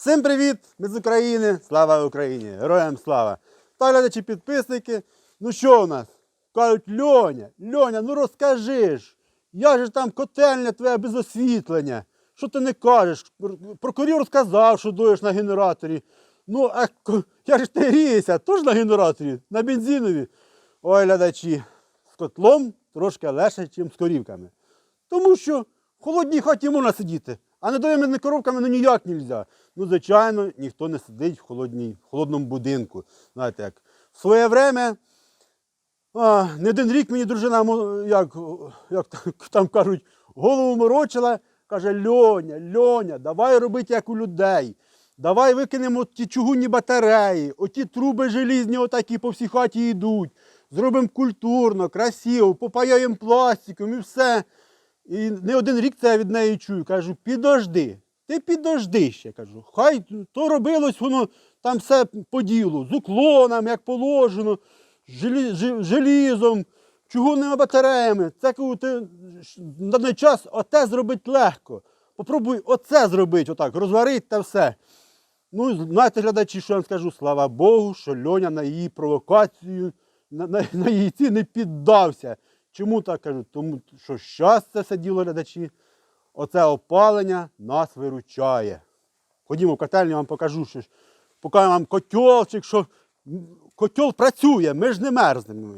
Всім привіт! Ми з України! Слава Україні! Героям слава! Та глядачі підписники. Ну що у нас? Кажуть, Льоня, Льоня, ну розкажи ж, я же там котельня твоя без освітлення. Що ти не кажеш? Прокурор сказав, що дуєш на генераторі. Ну, а я ж не гріюся, теж на генераторі, на бензинові. Ой, глядачі, з котлом трошки легше, ніж з корівками. Тому що в холодній хаті можна сидіти, а недоїми коровками ну ніяк не можна. Ну, звичайно, ніхто не сидить в, холодній, в холодному будинку. Знаєте, як в своє время, а, не один рік мені дружина, як, як там кажуть, голову морочила, каже: Льоня, Льоня, давай робити як у людей. Давай викинемо ті чугунні батареї, оті труби желізні, отакі по всій хаті йдуть. Зробимо культурно, красиво, попаяємо пластиком і все. І не один рік це я від неї чую. Кажу, підожди, ти підожди ще. Кажу, хай то робилось воно там все по ділу, з уклоном, як положено, жи- желізом, чугунними батареями. Це кажу, ти на даний час оте зробити легко. Попробуй оце зробити, отак, розварити та все. Ну, знаєте, глядачі, що я вам скажу, слава Богу, що Льоня на її провокацію, на, на, на її ці не піддався. Чому так кажу? Тому що щас це діло, глядачі, оце опалення нас виручає. Ходімо в котельню, я вам покажу, що покажу вам котелчик, що м, котел працює, ми ж не мерзнемо.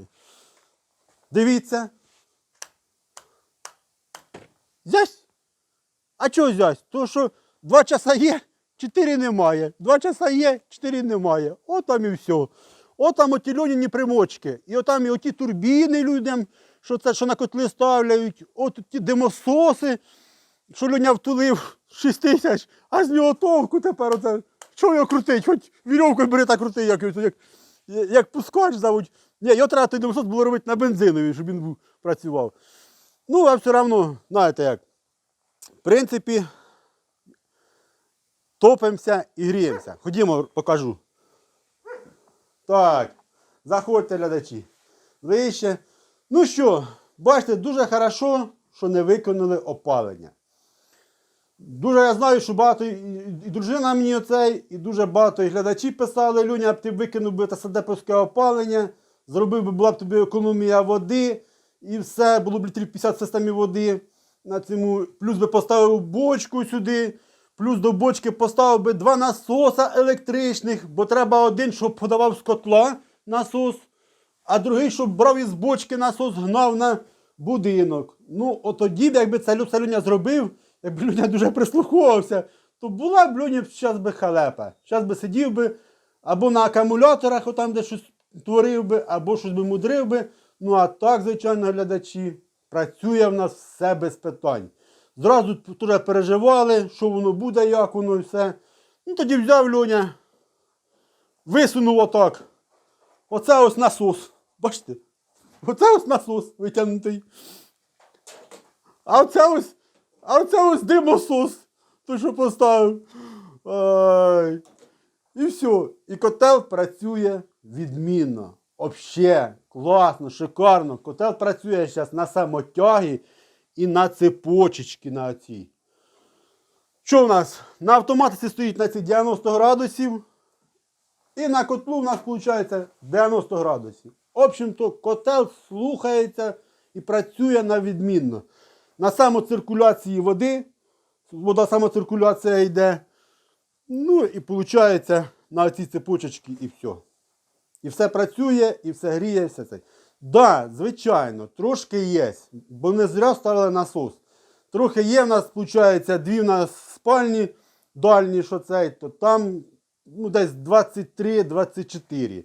Дивіться. Зясь. А чого зясь? То що два часа є, чотири немає. Два часа є, чотири немає. От там і все. От там оті льоніні примочки. І от там і оті турбіни людям, що це що на котли ставляють, от ті димососи, що Льоня втулив 6 тисяч, а з нього толку тепер оце. Що його крутить? Хоч вірьовкою бери та крути, як, як, як пускач заводь. Ні, його треба той димосос було робити на бензинові, щоб він був, працював. Ну, а все одно, знаєте як. В принципі, топимося і гріємося. Ходімо, покажу. Так, заходьте, глядачі. Вище. Ну що, бачите, дуже хорошо, що не виконали опалення. Дуже я знаю, що багато і, дружина мені оцей, і дуже багато і глядачі писали, Люня, б ти викинув би садеповське опалення, зробив би була б тобі економія води, і все, було б літрів 50 системі води на цьому. Плюс би поставив бочку сюди, плюс до бочки поставив би два насоса електричних, бо треба один, щоб подавав з котла насос, а другий, щоб брав із бочки насос, гнав на будинок. Ну, от тоді, б, якби це Лю- Люня зробив, якби Люня дуже прислуховувався, то була б Люня зараз би халепа. Зараз би сидів би або на акумуляторах, отам, де щось творив би, або щось би мудрив би. Ну а так, звичайно, глядачі, працює в нас все без питань. Зразу теж переживали, що воно буде, як воно і все. Ну тоді взяв Льоня, висунув отак. Оце ось насос. Бачите? Оце ось насос витягнутий. А оце ось, а оце ось димосос. Той, що поставив. Ай. І все. І котел працює відмінно. Вообще, класно, шикарно. Котел працює зараз на самотягі і на цепочечки на цій. Що в нас? На автоматиці стоїть на ці 90 градусів. І на котлу у нас виходить 90 градусів. В общем-то, котел слухається і працює на відмінно. На самоциркуляції води, вода самоциркуляція йде. Ну і виходить на ці цепочечки і все. І все працює, і все гріє, все це. Да, звичайно, трошки є, бо не зря ставили насос. Трохи є в нас, виходить, дві в нас спальні дальні, що цей, то там ну, десь 23-24.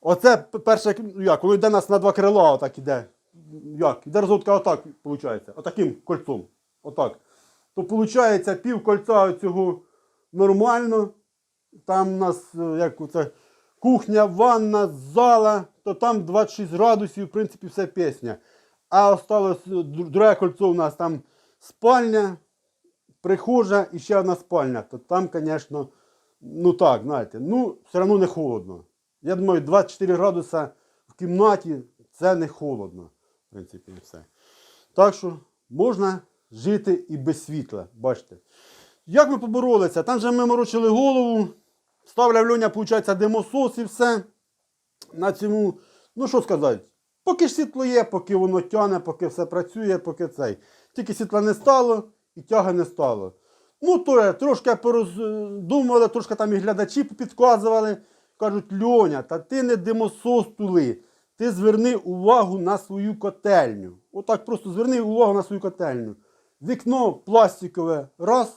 Оце перше, ну як, воно йде нас на два крила, отак іде. Як? Іде розгодка отак, виходить. Отаким кольцом. Отак. То виходить, пів кольця цього нормально. Там у нас е, як оце, кухня, ванна, зала, то там 26 градусів, в принципі, все пісня. А осталось е, друге кольцо у нас там спальня, прихожа і ще одна спальня. То там, звісно, ну так, знаєте, ну, все одно не холодно. Я думаю, 24 градуса в кімнаті це не холодно, в принципі, все. Так що можна жити і без світла, бачите. Як ми поборолися? Там же ми морочили голову, ставляв Льоня, виходить, димосос і все. На цьому, ну що сказати, поки ж світло є, поки воно тяне, поки все працює, поки цей. Тільки світла не стало і тяги не стало. Ну, то трошки пороздумували, трошки там і глядачі підказували. Кажуть, Льоня, та ти не димосос тули. Ти зверни увагу на свою котельню. Отак просто зверни увагу на свою котельню. Вікно пластикове, раз.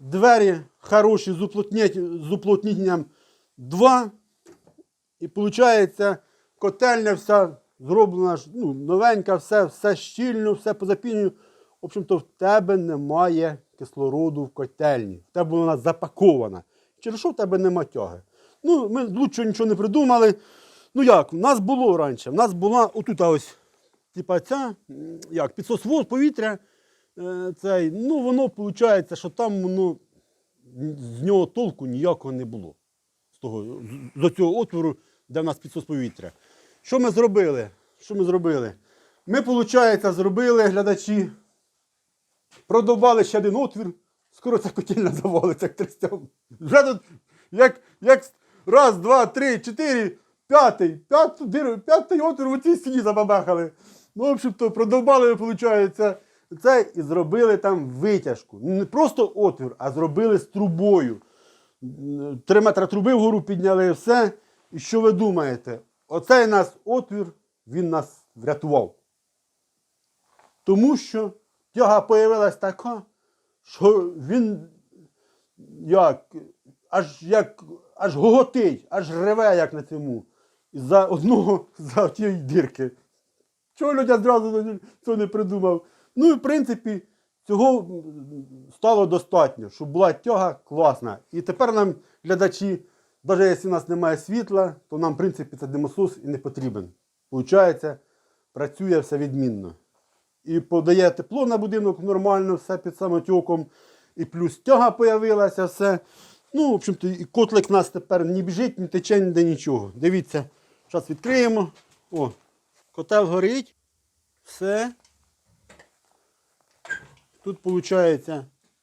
Двері хороші з, уплотненням два. І виходить, котельня вся зроблена ну, новенька, все, все щільно, все по запінню. В общем-то, в тебе немає кислороду в котельні. В тебе вона запакована. Через що в тебе нема тяги? Ну, ми лучше нічого не придумали. Ну як, у нас було раніше. У нас була отут ось, типа ця, як, підсосвоз повітря. е, Цей, ну, воно виходить, що там воно, з нього толку ніякого не було. З, того, з цього отвору, де в нас підсос повітря. Що ми зробили? Що ми зробили? Ми, виходить, зробили глядачі, продовбали ще один отвір, скоро ця котельня завалиться, як трястям. Вже тут, як, як раз, два, три, чотири, п'ятий, п'ятий, п'ятий отвір в цій стіні забабахали. Ну, в общем-то, продовбали, виходить, це і зробили там витяжку. Не просто отвір, а зробили з трубою. Три метри труби вгору підняли все. І що ви думаєте? Оцей нас отвір, він нас врятував. Тому що тяга появилась така, що він як, аж як, аж гоготить, аж реве, як на цьому. За одного за тієї дірки. Чого людя зразу цього не придумав? Ну і в принципі, цього стало достатньо, щоб була тяга класна. І тепер нам глядачі, навіть якщо у нас немає світла, то нам, в принципі, цей димосос і не потрібен. Получається, працює все відмінно. І подає тепло на будинок нормально, все під самотюком, і плюс тяга появилася, все. Ну, в общем-то, і котлик нас тепер не біжить, не тече, ніде нічого. Дивіться, зараз відкриємо. О, котел горить. Все. Тут, виходить,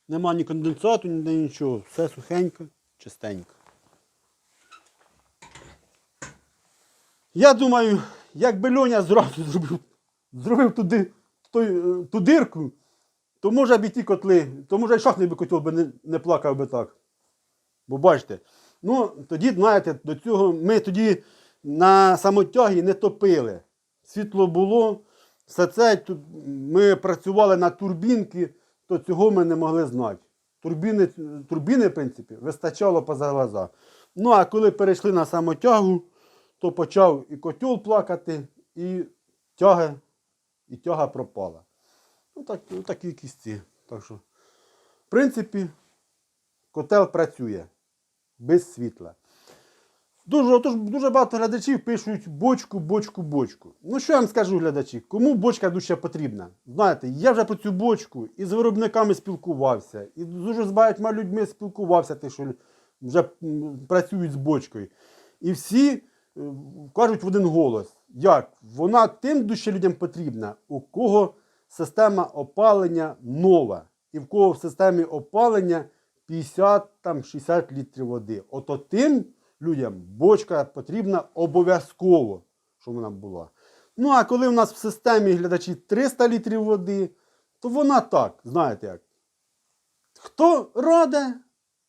нема ні конденсату, ніде нічого. Все сухенько, чистенько. Я думаю, якби Льоня зразу зробив, зробив туди той, е, ту дирку, то може б і ті котли, то може і шахний би котел би не, не плакав би так. Бо бачите, ну тоді, знаєте, до цього ми тоді на самотягі не топили. Світло було, все це ми працювали на турбінки, то цього ми не могли знати. Турбіни, турбіни, в принципі, вистачало поза глаза. Ну, а коли перейшли на самотягу, то почав і котел плакати, і тяга, і тяга пропала. Ну, так, ну, такі кісті. Так що, в принципі, котел працює без світла. Дуже, отож, дуже багато глядачів пишуть бочку, бочку, бочку. Ну що я вам скажу, глядачі, кому бочка дуже потрібна? Знаєте, я вже про цю бочку і з виробниками спілкувався, і дуже з багатьма людьми спілкувався, ті, що вже працюють з бочкою. І всі кажуть в один голос, як вона тим дуже людям потрібна, у кого система опалення нова, і в кого в системі опалення 50-60 літрів води. Ото тим людям бочка потрібна обов'язково, щоб вона була. Ну, а коли в нас в системі глядачі 300 літрів води, то вона так, знаєте як. Хто раде,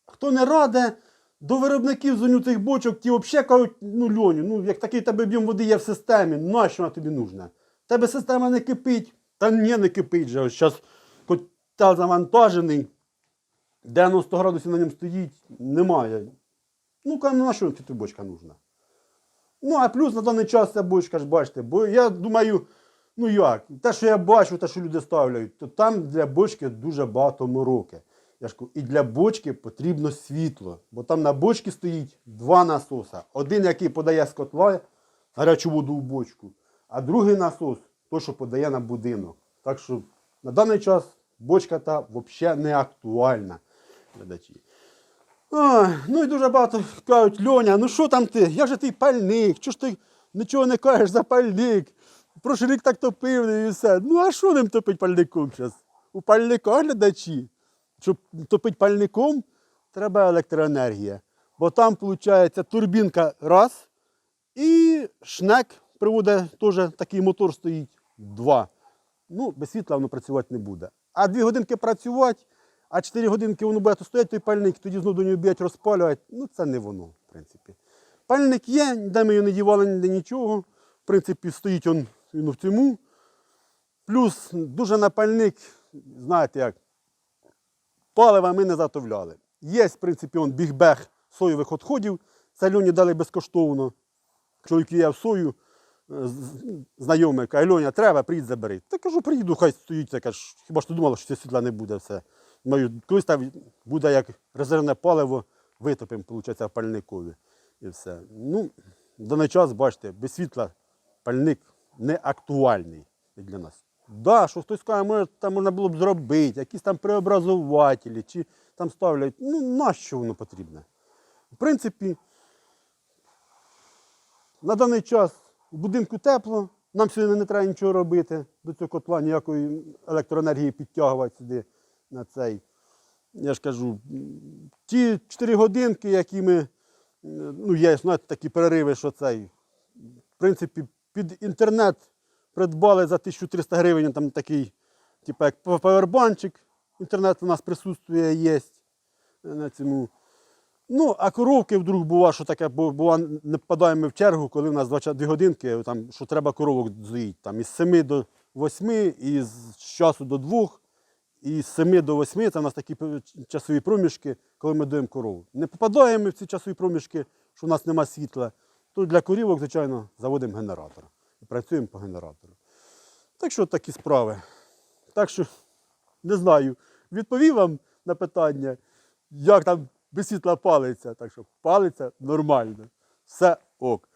хто не раде, до виробників зоню цих бочок, ті взагалі кажуть, ну Льоню, ну як такий тебе об'єм води є в системі, нащо вона тобі нужна? Тебе система не кипить. Та ні, не кипить же. Ось зараз котел завантажений, 90 градусів на ньому стоїть, немає. Ну, ка- ну на що тобі бочка нужна? Ну, а плюс на даний час ця бочка ж бачите, бо я думаю, ну як, те, що я бачу, те, що люди ставляють, то там для бочки дуже багато мороки. Я ж кажу, і для бочки потрібно світло, бо там на бочці стоїть два насоса. Один, який подає з котла гарячу воду в бочку, а другий насос той, що подає на будинок. Так що на даний час бочка та взагалі не актуальна. Глядачі. Ну і дуже багато кажуть, Льоня, ну що там ти? Я же ти пальник, чого ж ти нічого не кажеш за пальник? Прошлий рік так топив і все. Ну а що ним топить пальником зараз? У пальника глядачі щоб топити пальником, треба електроенергія. Бо там, виходить, турбінка раз, і шнек приводить теж такий мотор стоїть два. Ну, без світла воно працювати не буде. А дві годинки працювати, а чотири годинки воно буде то стояти той пальник, тоді знову до нього б'ять розпалювати. Ну, це не воно, в принципі. Пальник є, ніде ми його не дівали, ніде нічого. В принципі, стоїть він, він в цьому. Плюс дуже на пальник, знаєте як, палива ми не затовляли. Є, в принципі, он бігбег соєвих відходів. Це Льоні дали безкоштовно. Чоловік є в сою, е, знайомий, каже, Льоня, треба, приїдь забери. Та кажу, приїду, хай стоїть. Я хіба ж ти думала, що це світла не буде все. Думаю, колись там буде як резервне паливо, витопимо, виходить, в пальникові. І все. Ну, даний час, бачите, без світла пальник не актуальний для нас. Да, що хтось каже, може, там можна було б зробити, якісь там преобразователі, чи там ставлять. Ну, нащо воно потрібне? В принципі, на даний час в будинку тепло, нам сьогодні не треба нічого робити, до цього котла ніякої електроенергії підтягувати сюди на цей. Я ж кажу, ті 4 годинки, які ми, ну, є знаєте, такі перериви, що цей, в принципі, під інтернет придбали за 1300 гривень, там такий, типу, як павербанчик. Інтернет у нас присутствує, є на цьому. Ну, а коровки вдруг бува, що таке, бува, не попадаємо в чергу, коли в нас 22 годинки, там, що треба коровок доїти. Там, із 7 до 8, і з часу до 2, і з 7 до 8 це у нас такі часові проміжки, коли ми доїмо корову. Не попадаємо в ці часові проміжки, що в нас немає світла, то для корівок, звичайно, заводимо генератор. Працюємо по генератору. Так що такі справи. Так що, не знаю, відповів вам на питання, як там без світла палиться. Так що палиться нормально. Все ок.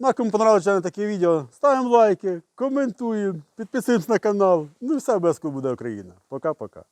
Ну, а кому понравилося таке відео, ставимо лайки, коментуємо, підписуємось на канал. Ну і все обов'язково буде Україна. Пока-пока.